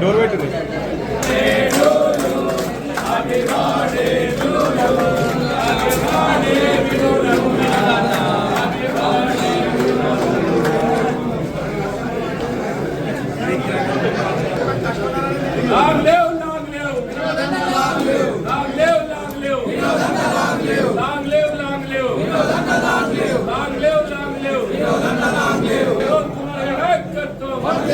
Door పెట్టింది Long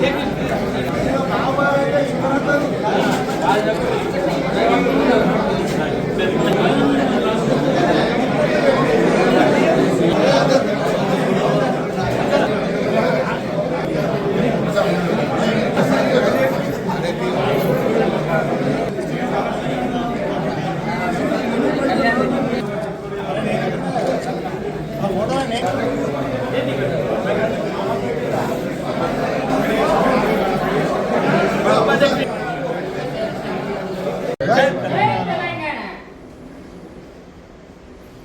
Kevin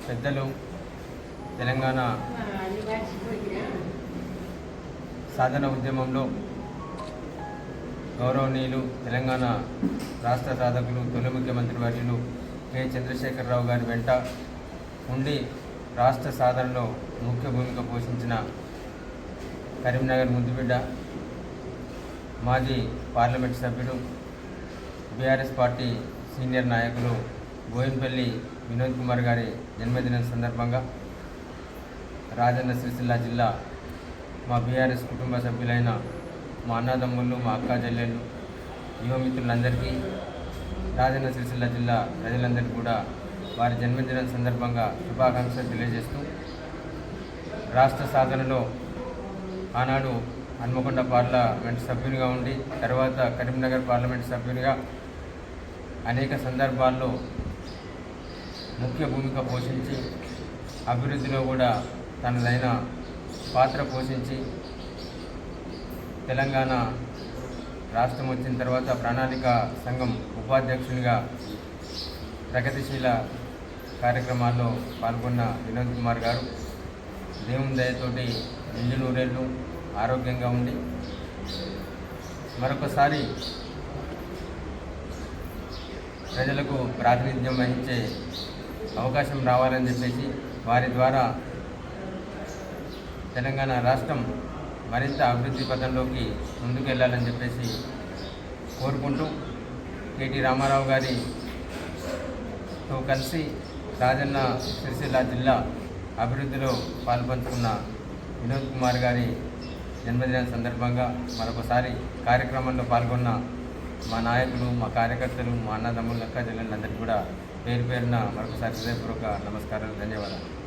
పెద్దలు తెలంగాణ సాధన ఉద్యమంలో గౌరవనీయులు తెలంగాణ రాష్ట్ర సాధకులు తొలి ముఖ్యమంత్రి వర్యులు కె. చంద్రశేఖరరావు గారి వెంట ఉండి రాష్ట్ర సాధనలో ముఖ్య భూమిక పోషించిన కరీంనగర్ ముద్దుబిడ్డ మాజీ పార్లమెంట్ సభ్యుడు బీఆర్ఎస్ పార్టీ సీనియర్ నాయకులు బోయినపల్లి వినోద్ కుమార్ గారి జన్మదినం సందర్భంగా రాజన్న సిరిసిల్ల జిల్లా మా బీఆర్ఎస్ కుటుంబ సభ్యులైన మా అన్నదమ్ముళ్ళు మా అక్క చెల్లెళ్ళు యువమిత్రులందరికీ రాజన్న సిరిసిల్ల జిల్లా ప్రజలందరికీ కూడా వారి జన్మదినం సందర్భంగా శుభాకాంక్షలు తెలియజేస్తూ రాష్ట్ర సాధనలో ఆనాడు హన్మకొండ పార్లమెంట్ సభ్యునిగా ఉండి తర్వాత కరీంనగర్ పార్లమెంట్ సభ్యునిగా అనేక సందర్భాల్లో ముఖ్య భూమిక పోషించి అభివృద్ధిలో కూడా తనదైన పాత్ర పోషించి తెలంగాణ రాష్ట్రం వచ్చిన తర్వాత ప్రణాళిక సంఘం ఉపాధ్యక్షునిగా ప్రగతిశీల కార్యక్రమాల్లో పాల్గొన్న వినోద్ కుమార్ గారు దేవుని దయతోటి నిండు నూరేళ్ళు ఆరోగ్యంగా ఉండి మరొకసారి ప్రజలకు ప్రాతినిధ్యం వహించే అవకాశం రావాలని చెప్పేసి వారి ద్వారా తెలంగాణ రాష్ట్రం మరింత అభివృద్ధి పథంలోకి ముందుకెళ్ళాలని చెప్పేసి కోరుకుంటూ కేటీ రామారావు గారితో కలిసి రాజన్న సిరిసిల్ల జిల్లా అభివృద్ధిలో పాల్పంచుకున్న వినోద్ కుమార్ గారి జన్మదినం సందర్భంగా మరొకసారి కార్యక్రమంలో పాల్గొన్న మా నాయకులు మా కార్యకర్తలు మా అన్నదమ్ములు అక్క జిల్లాలందరికీ కూడా పేరు పేరున మరొకసారి హృదయపూర్వక నమస్కారాలు ధన్యవాదాలు.